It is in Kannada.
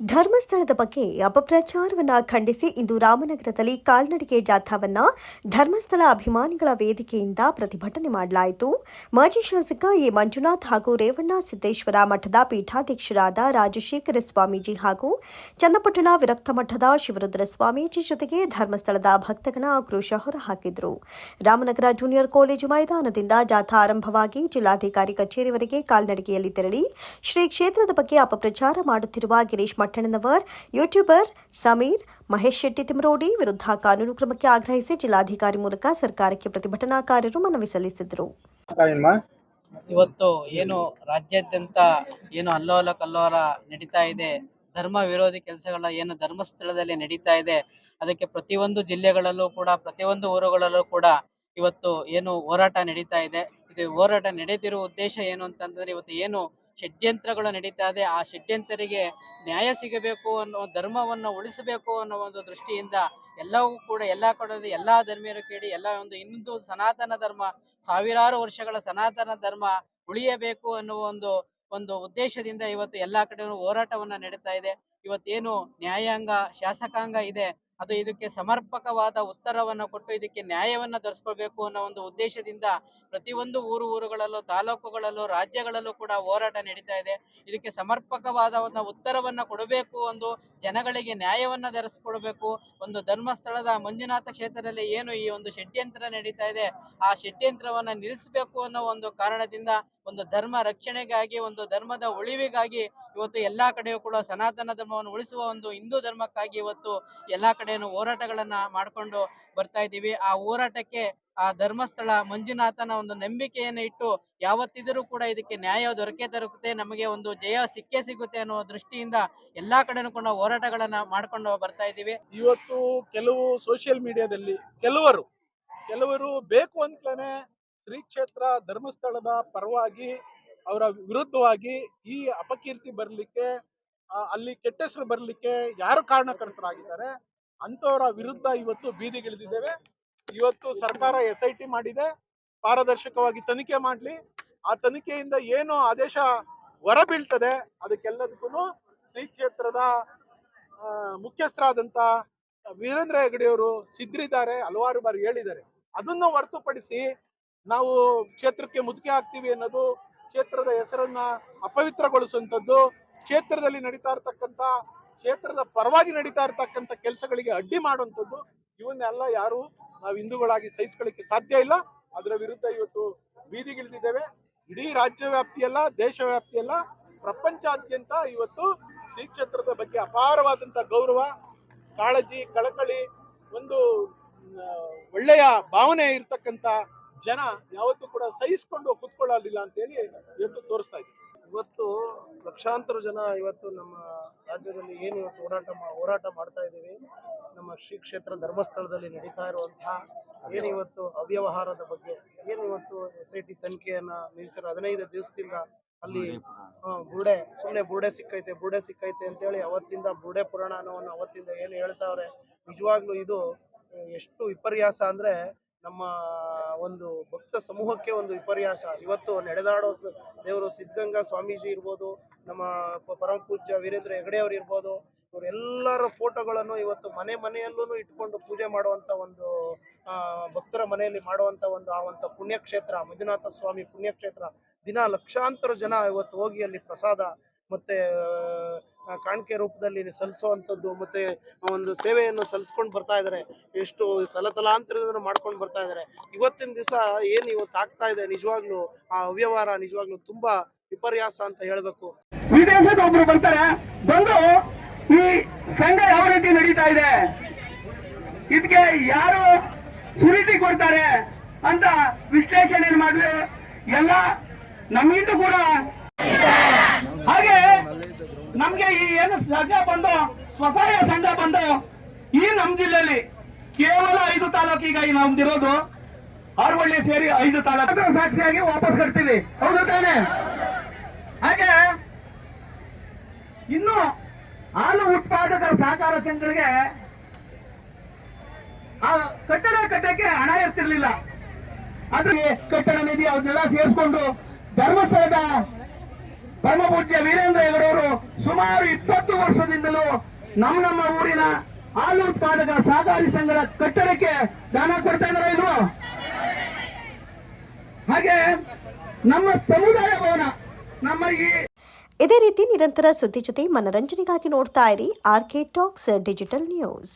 ಧರ್ಮಸ್ಥಳದ ಬಗ್ಗೆ ಅಪಪ್ರಚಾರವನ್ನ ಖಂಡಿಸಿ ಇಂದು ರಾಮನಗರದಲ್ಲಿ ಕಾಲ್ನಡಿಗೆ ಜಾಥಾವನ್ನ ಧರ್ಮಸ್ಥಳ ಅಭಿಮಾನಿಗಳ ವೇದಿಕೆಯಿಂದ ಪ್ರತಿಭಟನೆ ಮಾಡಲಾಯಿತು. ಮಾಜಿ ಶಾಸಕ ಎ. ಮಂಜುನಾಥ್ ಹಾಗೂ ರೇವಣ್ಣ ಸಿದ್ದೇಶ್ವರ ಮಠದ ಪೀಠಾಧ್ಯಕ್ಷರಾದ ರಾಜಶೇಖರ ಸ್ವಾಮೀಜಿ ಹಾಗೂ ಚನ್ನಪಟ್ಟಣ ವಿರಕ್ತ ಮಠದ ಶಿವರುದ್ರ ಸ್ವಾಮೀಜಿ ಜೊತೆಗೆ ಧರ್ಮಸ್ಥಳದ ಭಕ್ತಗಣ ಆಕ್ರೋಶ ಹೊರಹಾಕಿದರು. ರಾಮನಗರ ಜೂನಿಯರ್ ಕಾಲೇಜು ಮೈದಾನದಿಂದ ಜಾಥಾ ಆರಂಭವಾಗಿ ಜಿಲ್ಲಾಧಿಕಾರಿ ಕಚೇರಿವರೆಗೆ ಕಾಲ್ನಡಿಗೆಯಲ್ಲಿ ತೆರಳಿ ಶ್ರೀ ಕ್ಷೇತ್ರದ ಬಗ್ಗೆ ಅಪಪ್ರಚಾರ ಮಾಡುತ್ತಿರುವ ಗಿರೀಶ್ ಮಟ್ಟಣ್ಣನವರ್ ಯೂಟ್ಯೂಬರ್ ಸಮೀರ್ ಮಹೇಶ್ ಶೆಟ್ಟಿ ತಿಮರೋಡಿ ವಿರುದ್ಧ ಕಾನೂನು ಕ್ರಮಕ್ಕೆ ಆಗ್ರಹಿಸಿ ಜಿಲ್ಲಾಧಿಕಾರಿ ಮೂಲಕ ಸರ್ಕಾರಕ್ಕೆ ಪ್ರತಿಭಟನಾಕಾರರು ಮನವಿ ಸಲ್ಲಿಸಿದರು. ಇವತ್ತು ಏನು ರಾಜ್ಯಾದ್ಯಂತ ಏನು ಅಲ್ಲೋಲ ಕಲ್ಲೋಲ ನಡೀತಾ ಇದೆ ಧರ್ಮ ವಿರೋಧಿ ಕೆಲಸಗಳ ಏನು ಧರ್ಮಸ್ಥಳದಲ್ಲಿ ನಡೀತಾ ಇದೆ ಅದಕ್ಕೆ ಪ್ರತಿಯೊಂದು ಜಿಲ್ಲೆಗಳಲ್ಲೂ ಕೂಡ ಪ್ರತಿಯೊಂದು ಊರುಗಳಲ್ಲೂ ಕೂಡ ಇವತ್ತು ಏನು ಹೋರಾಟ ನಡೀತಾ ಇದೆ. ಇದು ಹೋರಾಟ ನಡೆದಿರುವ ಉದ್ದೇಶ ಏನು ಅಂತಂದ್ರೆ ಇವತ್ತು ಏನು ಷಡ್ಯಂತ್ರಗಳು ನಡೀತಾ ಇದೆ. ಆ ಷಡ್ಯಂತ್ರರಿಗೆ ನ್ಯಾಯ ಸಿಗಬೇಕು ಅನ್ನೋ ಧರ್ಮವನ್ನು ಉಳಿಸಬೇಕು ಅನ್ನೋ ಒಂದು ದೃಷ್ಟಿಯಿಂದ ಎಲ್ಲವೂ ಕೂಡ ಎಲ್ಲ ಕಡೆ ಎಲ್ಲ ಧರ್ಮೀಯರು ಕೇಳಿ ಎಲ್ಲ ಒಂದು ಇನ್ನೊಂದು ಸನಾತನ ಧರ್ಮ, ಸಾವಿರಾರು ವರ್ಷಗಳ ಸನಾತನ ಧರ್ಮ ಉಳಿಯಬೇಕು ಅನ್ನುವ ಒಂದು ಒಂದು ಉದ್ದೇಶದಿಂದ ಇವತ್ತು ಎಲ್ಲಾ ಕಡೆ ಹೋರಾಟವನ್ನು ನಡೀತಾ ಇದೆ. ಇವತ್ತೇನು ನ್ಯಾಯಾಂಗ, ಶಾಸಕಾಂಗ ಇದೆ. ಅದು ಇದಕ್ಕೆ ಸಮರ್ಪಕವಾದ ಉತ್ತರವನ್ನು ಕೊಟ್ಟು ಇದಕ್ಕೆ ನ್ಯಾಯವನ್ನು ಧರಿಸ್ಕೊಳ್ಬೇಕು ಅನ್ನೋ ಒಂದು ಉದ್ದೇಶದಿಂದ ಪ್ರತಿಯೊಂದು ಊರು ಊರುಗಳಲ್ಲೂ ತಾಲೂಕುಗಳಲ್ಲೂ ರಾಜ್ಯಗಳಲ್ಲೂ ಕೂಡ ಹೋರಾಟ ನಡೀತಾ ಇದೆ. ಇದಕ್ಕೆ ಸಮರ್ಪಕವಾದ ಒಂದು ಉತ್ತರವನ್ನು ಕೊಡಬೇಕು ಒಂದು ಜನಗಳಿಗೆ ನ್ಯಾಯವನ್ನು ದೊರಸ್ಕೊಡ್ಬೇಕು ಒಂದು ಧರ್ಮಸ್ಥಳದ ಮಂಜುನಾಥ ಕ್ಷೇತ್ರದಲ್ಲಿ ಏನು ಈ ಒಂದು ಷಡ್ಯಂತ್ರ ನಡೀತಾ ಇದೆ, ಆ ಷಡ್ಯಂತ್ರವನ್ನು ನಿಲ್ಲಿಸಬೇಕು ಅನ್ನೋ ಒಂದು ಕಾರಣದಿಂದ ಒಂದು ಧರ್ಮ ರಕ್ಷಣೆಗಾಗಿ, ಒಂದು ಧರ್ಮದ ಉಳಿವಿಗಾಗಿ ಇವತ್ತು ಎಲ್ಲಾ ಕಡೆಯೂ ಕೂಡ ಸನಾತನ ಧರ್ಮವನ್ನು ಉಳಿಸುವ ಒಂದು ಹಿಂದೂ ಧರ್ಮಕ್ಕಾಗಿ ಇವತ್ತು ಎಲ್ಲಾ ಕಡೆಯೂ ಹೋರಾಟಗಳನ್ನ ಮಾಡ್ಕೊಂಡು ಬರ್ತಾ ಇದ್ದೀವಿ. ಆ ಹೋರಾಟಕ್ಕೆ ಆ ಧರ್ಮಸ್ಥಳ ಮಂಜುನಾಥನ ಒಂದು ನಂಬಿಕೆಯನ್ನು ಇಟ್ಟು ಯಾವತ್ತಿದ್ರೂ ಕೂಡ ಇದಕ್ಕೆ ನ್ಯಾಯ ದೊರಕೆ ದೊರಕುತ್ತೆ, ನಮಗೆ ಒಂದು ಜಯ ಸಿಕ್ಕೇ ಸಿಗುತ್ತೆ ಅನ್ನೋ ದೃಷ್ಟಿಯಿಂದ ಎಲ್ಲಾ ಕಡೆನೂ ಕೂಡ ಹೋರಾಟಗಳನ್ನ ಮಾಡ್ಕೊಂಡು ಬರ್ತಾ ಇದ್ದೀವಿ. ಇವತ್ತು ಕೆಲವು ಸೋಷಿಯಲ್ ಮೀಡಿಯಾದಲ್ಲಿ ಕೆಲವರು ಕೆಲವರು ಬೇಕು ಅಂತಲೇ ಶ್ರೀ ಕ್ಷೇತ್ರ ಧರ್ಮಸ್ಥಳದ ಪರವಾಗಿ ಅವರ ವಿರುದ್ಧವಾಗಿ ಈ ಅಪಕೀರ್ತಿ ಬರಲಿಕ್ಕೆ ಅಲ್ಲಿ ಕೆಟ್ಟ ಹೆಸರು ಬರಲಿಕ್ಕೆ ಯಾರು ಕಾರಣಕರ್ತರಾಗಿದ್ದಾರೆ? ಅಂಥವರ ವಿರುದ್ಧ ಇವತ್ತು ಬೀದಿಗಿಳಿದಿದ್ದೇವೆ ಇವತ್ತು ಸರ್ಕಾರ ಎಸ್ ಐ ಟಿ ಮಾಡಿದೆ. ಪಾರದರ್ಶಕವಾಗಿ ತನಿಖೆ ಮಾಡಲಿ. ಆ ತನಿಖೆಯಿಂದ ಏನು ಆದೇಶ ಹೊರ ಬೀಳ್ತದೆ. ಅದಕ್ಕೆಲ್ಲದಕ್ಕೂ ಶ್ರೀ ಕ್ಷೇತ್ರದ ಮುಖ್ಯಸ್ಥರಾದಂಥ ವೀರೇಂದ್ರ ಹೆಗಡೆಯವರು ಸಿದ್ಧರಿದ್ದಾರೆ, ಹಲವಾರು ಬಾರಿ ಹೇಳಿದ್ದಾರೆ. ಅದನ್ನು ಹೊರತುಪಡಿಸಿ ನಾವು ಕ್ಷೇತ್ರಕ್ಕೆ ಮುದುಕೆ ಹಾಕ್ತೀವಿ ಅನ್ನೋದು ಕ್ಷೇತ್ರದ ಹೆಸರನ್ನ ಅಪವಿತ್ರಗೊಳಿಸುವಂಥದ್ದು, ಕ್ಷೇತ್ರದಲ್ಲಿ ನಡೀತಾ ಇರ್ತಕ್ಕಂಥ, ಕ್ಷೇತ್ರದ ಪರವಾಗಿ ನಡೀತಾ ಇರ್ತಕ್ಕಂಥ ಕೆಲಸಗಳಿಗೆ ಅಡ್ಡಿ ಮಾಡುವಂಥದ್ದು, ಇವನ್ನೆಲ್ಲ ಯಾರು ನಾವು ಹಿಂದೂಗಳಾಗಿ ಸಹಿಸ್ಕೊಳ್ಳಿಕ್ಕೆ ಸಾಧ್ಯ ಇಲ್ಲ. ಅದರ ವಿರುದ್ಧ ಇವತ್ತು ಬೀದಿಗಿಳಿದಿದ್ದೇವೆ. ಇಡೀ ರಾಜ್ಯ ವ್ಯಾಪ್ತಿಯಲ್ಲ ದೇಶ ವ್ಯಾಪ್ತಿಯಲ್ಲ ಪ್ರಪಂಚಾದ್ಯಂತ ಇವತ್ತು ಶ್ರೀ ಕ್ಷೇತ್ರದ ಬಗ್ಗೆ ಅಪಾರವಾದಂತ ಗೌರವ, ಕಾಳಜಿ, ಕಳಕಳಿ, ಒಂದು ಒಳ್ಳೆಯ ಭಾವನೆ ಇರ್ತಕ್ಕಂಥ ಜನ ಯಾವತ್ತೂ ಕೂಡ ಸಹಿಸ್ಕೊಂಡು ಕುತ್ಕೊಳ್ಳಲಿಲ್ಲ ಅಂತೇಳಿ ಇವತ್ತು ತೋರಿಸ್ತಾ ಇದೆ ಇವತ್ತು ಲಕ್ಷಾಂತರ ಜನ ಇವತ್ತು ನಮ್ಮ ರಾಜ್ಯದಲ್ಲಿ ಏನು ಇವತ್ತು ಹೋರಾಟ ಮಾ- ಹೋರಾಟ ಮಾಡ್ತಾ ಇದ್ದೀವಿ. ನಮ್ಮ ಶ್ರೀ ಕ್ಷೇತ್ರ ಧರ್ಮಸ್ಥಳದಲ್ಲಿ ನಡೀತಾ ಇರುವಂತಹ ಏನು ಇವತ್ತು ಅವ್ಯವಹಾರದ ಬಗ್ಗೆ ಏನು ಇವತ್ತು ಎಸ್ ಐ ಟಿ ತನಿಖೆಯನ್ನ ನಿಲ್ಲಿಸಿರೋ ಹದಿನೈದು ದಿವಸದಿಂದ ಅಲ್ಲಿ ಬುರುಡೆ ಸುಮ್ಮನೆ ಬುರುಡೆ ಸಿಕ್ಕೈತೆ ಬುರುಡೆ ಸಿಕ್ಕೈತೆ ಅಂತೇಳಿ ಅವತ್ತಿಂದ ಬುರುಡೆ ಪುರಾಣ ಅನ್ನೋವನ್ನು ಅವತ್ತಿಂದ ಏನು ಹೇಳ್ತಾವ್ರೆ ನಿಜವಾಗ್ಲೂ ಇದು ಎಷ್ಟು ವಿಪರ್ಯಾಸ ಅಂದ್ರೆ ನಮ್ಮ ಒಂದು ಭಕ್ತ ಸಮೂಹಕ್ಕೆ ಒಂದು ವಿಪರ್ಯಾಸ. ಇವತ್ತು ನಡೆದಾಡೋ ದೇವರು ಸಿದ್ಧಗಂಗಾ ಸ್ವಾಮೀಜಿ ಇರ್ಬೋದು, ನಮ್ಮ ಪರಮ ಪೂಜ್ಯ ವೀರೇಂದ್ರ ಹೆಗಡೆ ಅವರು ಇರ್ಬೋದು ಇವರೆಲ್ಲರ ಫೋಟೋಗಳನ್ನು ಇವತ್ತು ಮನೆ ಮನೆಯಲ್ಲೂ ಇಟ್ಕೊಂಡು ಪೂಜೆ ಮಾಡುವಂತ ಒಂದು ಭಕ್ತರ ಮನೆಯಲ್ಲಿ ಮಾಡುವಂತ ಒಂದು, ಆ ಒಂದು ಪುಣ್ಯಕ್ಷೇತ್ರ, ಮಂಜುನಾಥ ಸ್ವಾಮಿ ಪುಣ್ಯಕ್ಷೇತ್ರ, ದಿನ ಲಕ್ಷಾಂತರ ಜನ ಇವತ್ತು ಹೋಗಿ ಅಲ್ಲಿ ಪ್ರಸಾದ ಮತ್ತೆ ಕಾಣಿಕೆ ರೂಪದಲ್ಲಿ ಸಲ್ಲಿಸುವಂಥದ್ದು ಮತ್ತೆ ಒಂದು ಸೇವೆಯನ್ನು ಸಲ್ಲಿಸ್ಕೊಂಡು ಬರ್ತಾ ಇದ್ದಾರೆ. ಎಷ್ಟು ತಲತಲಾಂತರದನ್ನು ಮಾಡ್ಕೊಂಡು ಬರ್ತಾ ಇದ್ದಾರೆ. ಇವತ್ತಿನ ದಿವಸ ಏನು ಇವತ್ತು ಆಗ್ತಾ ಇದೆ ನಿಜವಾಗ್ಲೂ, ಆ ಅವ್ಯವಹಾರ ನಿಜವಾಗ್ಲೂ ತುಂಬಾ ವಿಪರ್ಯಾಸ ಅಂತ ಹೇಳ್ಬೇಕು. ವಿದೇಶದ ಒಬ್ರು ಬರ್ತಾರೆ, ಬಂದು ಈ ಸಂಘ ಯಾವ ರೀತಿ ನಡೀತಾ ಇದೆ? ಇದಕ್ಕೆ ಯಾರು ಸುರೀತಿ ಕೊಡ್ತಾರೆ ಅಂತ ವಿಶ್ಲೇಷಣೆ ಮಾಡಿದ್ರೆ ಎಲ್ಲ ನಮ್ಮಿಂದ ಕೂಡ ಹಾಗೆ ನಮ್ಗೆ ಈ ಏನು ಸಂಘ ಬಂದು, ಸ್ವಸಹಾಯ ಸಂಘ ಬಂದು, ಈ ನಮ್ ಜಿಲ್ಲೆಯಲ್ಲಿ ಕೇವಲ ಐದು ತಾಲೂಕು ಈಗ ನಮ್ದಿರೋದು. ಆರ್ವಳ್ಳಿ ಸೇರಿ ಐದು ತಾಲೂಕು. ಸಾಕ್ಷಿಯಾಗಿ ವಾಪಸ್ ಕಟ್ತೀವಿ. ಹೌದು ತಾನೆ? ಹಾಗೆ ಇನ್ನು ಹಾಲು ಉತ್ಪಾದಕರ ಸಹಕಾರ ಸಂಘಗಳಿಗೆ ಆ ಕಟ್ಟಡ ಕಟ್ಟಕ್ಕೆ ಹಣ ಇರ್ತಿರ್ಲಿಲ್ಲ. ಆದ್ರೆ ಕಟ್ಟಡ ನಿಧಿ ಅವ್ರನ್ನೆಲ್ಲ ಸೇರಿಸ್ಕೊಂಡು ಧರ್ಮಸ್ಥಳದ ಪರಮಪೂಜ್ಯ ವೀರೇಂದ್ರ ಹೆಗಡವರು ಸುಮಾರು ಇಪ್ಪತ್ತು ವರ್ಷದಿಂದಲೂ ನಮ್ಮ ನಮ್ಮ ಊರಿನ ಹಾಲು ಉತ್ಪಾದಕ ಸಹಕಾರಿ ಸಂಘದ ಕಟ್ಟಡಕ್ಕೆ ದಾನ ಕೊಡ್ತಾ ಇದಾರೆ ಇದು ಹಾಗೆ ನಮ್ಮ ಸಮುದಾಯ ಭವನ, ನಮ್ಮ ಈ ಇದೇ ರೀತಿ ನಿರಂತರ ಸುದ್ದಿ ಜೊತೆ ಮನರಂಜನೆಗಾಗಿ ನೋಡ್ತಾ ಇರಿ R K talks digital news.